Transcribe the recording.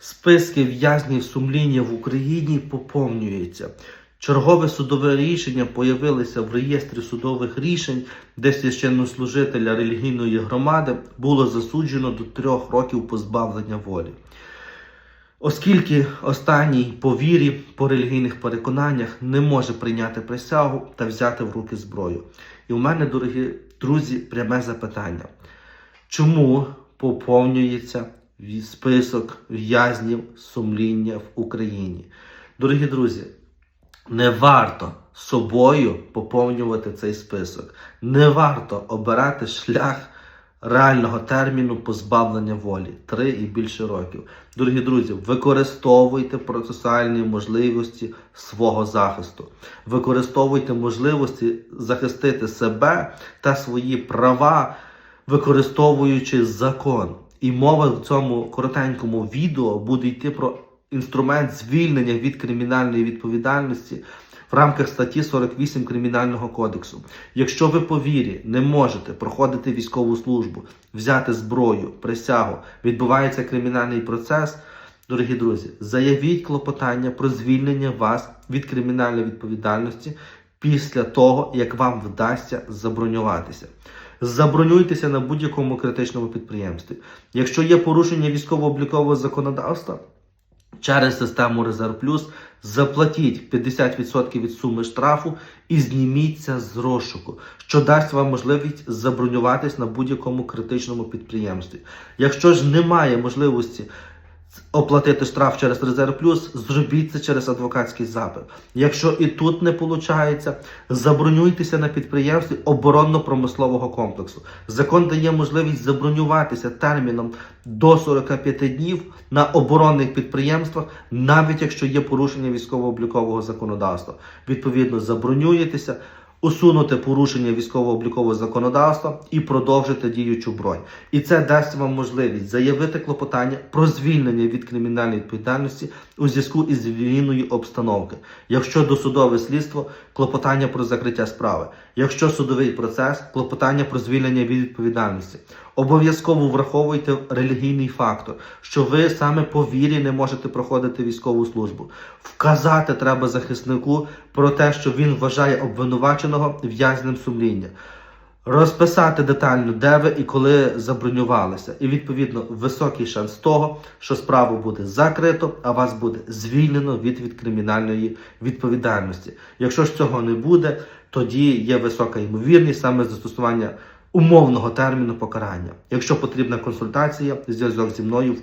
Списки в'язнів сумління в Україні поповнюються. Чергове судове рішення появилося в реєстрі судових рішень, де священнослужителя релігійної громади було засуджено до трьох років позбавлення волі. Оскільки останній по вірі, по релігійних переконаннях не може прийняти присягу та взяти в руки зброю. І у мене, дорогі друзі, пряме запитання. Чому поповнюється список в'язнів сумління в Україні? Дорогі друзі, не варто собою поповнювати цей список. Не варто обирати шлях реального терміну позбавлення волі 3 і більше років. Дорогі друзі, використовуйте процесуальні можливості свого захисту. Використовуйте можливості захистити себе та свої права, використовуючи закон. І мова в цьому коротенькому відео буде йти про інструмент звільнення від кримінальної відповідальності в рамках статті 48 Кримінального кодексу. Якщо ви по вірі не можете проходити військову службу, взяти зброю, присягу, відбувається кримінальний процес. Дорогі друзі, заявіть клопотання про звільнення вас від кримінальної відповідальності після того, як вам вдасться забронюватися. Забронюйтеся на будь-якому критичному підприємстві. Якщо є порушення військово-облікового законодавства, через систему Резерв Плюс заплатіть 50% від суми штрафу і зніміться з розшуку, що дасть вам можливість забронюватись на будь-якому критичному підприємстві. Якщо ж немає можливості оплатити штраф через Резерв Плюс, зробіть це через адвокатський запит. Якщо і тут не виходить, забронюйтеся на підприємстві оборонно-промислового комплексу. Закон дає можливість забронюватися терміном до 45 днів на оборонних підприємствах, навіть якщо є порушення військово-облікового законодавства. Відповідно, забронюєтеся. Усунути порушення військово-облікового законодавства і продовжити діючу бронь. І це дасть вам можливість заявити клопотання про звільнення від кримінальної відповідальності у зв'язку із зміною обстановки. Якщо досудове слідство, клопотання про закриття справи. Якщо судовий процес, клопотання про звільнення від відповідальності. Обов'язково враховуйте релігійний фактор, що ви саме по вірі не можете проходити військову службу. Вказати треба захиснику про те, що він вважає обвинуваченого в'язнем сумління. Розписати детально, де ви і коли забронювалися. І відповідно високий шанс того, що справу буде закрито, а вас буде звільнено від, від кримінальної відповідальності. Якщо ж цього не буде, тоді є висока ймовірність саме застосування умовного терміну покарання. Якщо потрібна консультація, зв'язок зі мною в